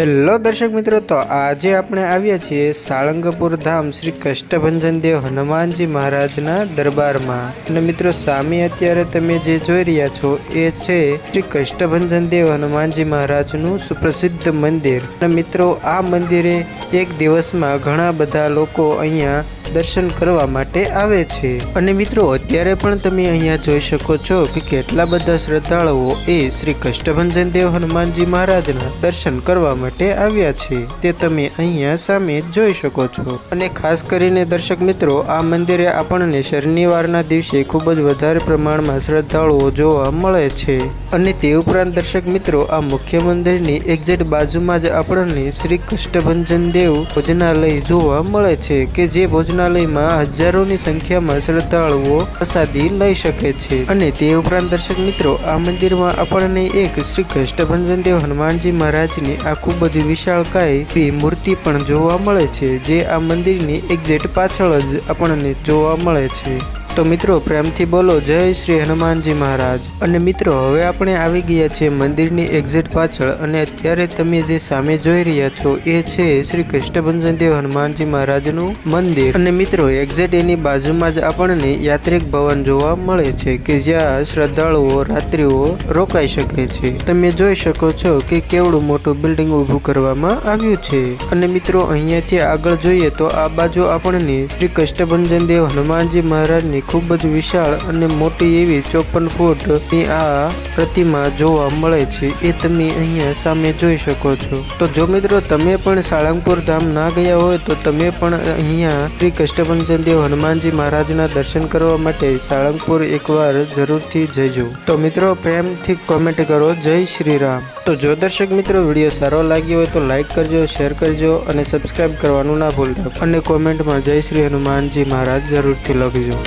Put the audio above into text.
Hello દર્શક મિત્રો, તો આજે આપણે આવ્યા છીએ સાળંગપુર ધામ શ્રી કષ્ટભંજન દેવ હનુમાનજી મહારાજના દરબારમાં. અને મિત્રો, સામે અત્યારે તમે જે જોઈ રહ્યા છો, એ છે શ્રી કષ્ટભંજન દેવ હનુમાનજી મહારાજનું સુપ્રસિદ્ધ મંદિર. અને મિત્રો, આ મંદિરે એક દિવસમાં ઘણા બધા લોકો અહીંયા દર્શન કરવા માટે આવે છે. અને મિત્રો, અત્યારે પણ તમે અહીંયા જોઈ શકો છો કે કેટલા બધા શ્રદ્ધાળુઓ એ શ્રી કષ્ટભંજન દેવ હનુમાનજી મહારાજના દર્શન કરવા માટે આવ્યા છે. તે તમે અહીંયા સામે જોઈ શકો છો. અને ખાસ કરીને દર્શક મિત્રો, આ મંદિરે આપણને શનિવારના દિવસે ખૂબ જ વધારે પ્રમાણમાં શ્રદ્ધાળુઓ જોવા મળે છે. અને તે ઉપરાંત દર્શક મિત્રો, આ મુખ્ય મંદિરની એક્ઝેક્ટ બાજુમાં જ આપણને શ્રી કષ્ટભંજન દેવ ભોજનાલય જોવા મળે છે કે જે ભોજનાલયમાં હજારોની સંખ્યામાં શ્રદ્ધાળુઓ પ્રસાદી લઈ શકે છે. અને તે ઉપરાંત દર્શક મિત્રો, આ મંદિરમાં આપણને એક શ્રી કૃષ્ણભંજન દેવ હનુમાનજી મહારાજની આ ખૂબ જ વિશાળકાય મૂર્તિ પણ જોવા મળે છે, જે આ મંદિરની એક્ઝેટ પાછળ જ આપણને જોવા મળે છે. તો મિત્રો, પ્રેમથી બોલો, જય શ્રી હનુમાનજી મહારાજ. અને મિત્રો, હવે આપણે આવી ગયા છીએ મંદિરની એક્ઝિટ પાછળ અને અત્યારે તમે જે સામે જોઈ રહ્યા છો, એ છે શ્રી કૃષ્ણભંજનદેવ હનુમાનજી મહારાજનું મંદિર. અને મિત્રો એક્ઝેક્ટ એની બાજુમાં જ આપણને યાત્રિક ભવન જોવા મળે છે કે જ્યાં શ્રદ્ધાળુઓ, રાત્રિઓ રોકાઈ શકે છે. તમે જોઈ શકો છો કે કેવડું મોટું બિલ્ડિંગ ઊભું કરવામાં આવ્યું છે. અને મિત્રો, અહીંયાથી આગળ જોઈએ તો આ બાજુ આપણને શ્રી કૃષ્ણભંજનદેવ હનુમાનજી મહારાજની ખૂબ જ વિશાળ અને મોટી એવી ચોપન ફૂટની આ પ્રતિમા જોવા મળે છે, એ તમે અહીંયા સામે જોઈ શકો છો. તો જો મિત્રો તમે પણ સાળંગપુર ધામ ના ગયા હોય, તો તમે પણ અહીંયા શ્રી કષ્ટભંજન દેવ હનુમાનજી મહારાજના દર્શન કરવા માટે સાળંગપુર એકવાર જરૂરથી જજો. તો મિત્રો પ્રેમથી કોમેન્ટ કરો, જય શ્રી રામ. તો જો દર્શક મિત્રો વીડિયો સારો લાગ્યો હોય, તો લાઇક કરજો શેર કરજો અને સબસ્ક્રાઇબ કરવાનું ના ભૂલતા. અને કોમેન્ટમાં જય શ્રી હનુમાનજી મહારાજ જરૂરથી લખજો.